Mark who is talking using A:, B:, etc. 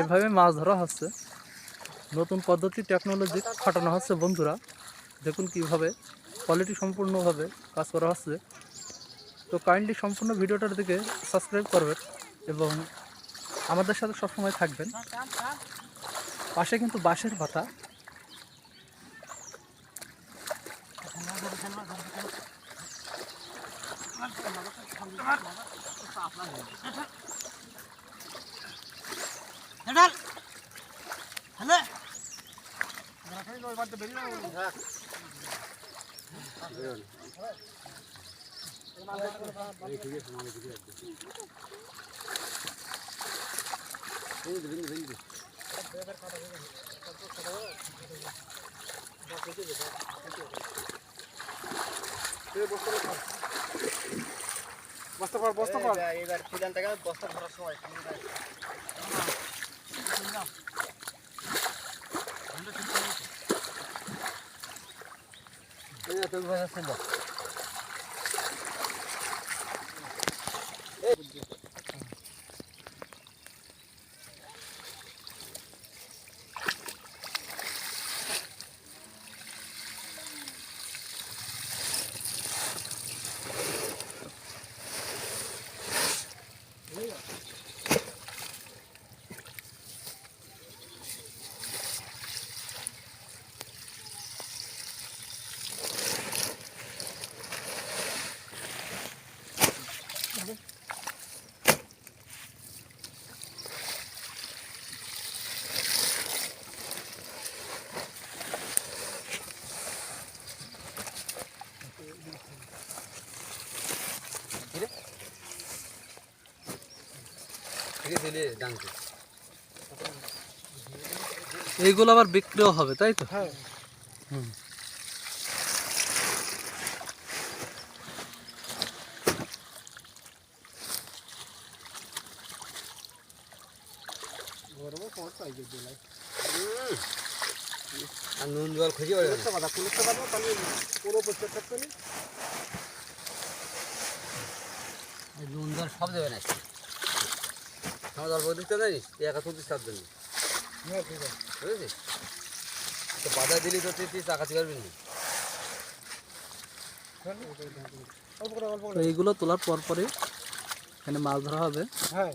A: এভাবে মাছ ধরা হচ্ছে। নতুন পদ্ধতি টেকনোলজি খাটানো হচ্ছে বন্ধুরা। দেখুন কীভাবে কোয়ালিটি সম্পূর্ণভাবে কাজ করা হচ্ছে। তো কাইন্ডলি সম্পূর্ণ ভিডিওটার দিকে সাবস্ক্রাইব করবেন এবং আমাদের সাথে সবসময় থাকবেন। পাশে কিন্তু বাঁশের পাতা
B: খেলনা বস্তা পর বস্তা পর
C: এবার খিলান থেকে বস্তা ভরার সময় তুমি ভাষা Mm-hmm.
A: এইগুলো আবার বিক্রিও হবে তাই তো?
B: হ্যাঁ।
A: হুম।
C: আর নুন জল খুঁজে নুন জল সব দেবে না। আমার জল দিতে জানিস তুই একা তুলছিস তার জন্য।
B: হ্যাঁ
C: বুঝেছিস? তো বাধা দিলি তো তুই তুই চাকাতে পারবি না।
B: অল্প অল্প করে
A: এইগুলো তোলার পর পরে এখানে মাছ ধরা হবে।
B: হ্যাঁ।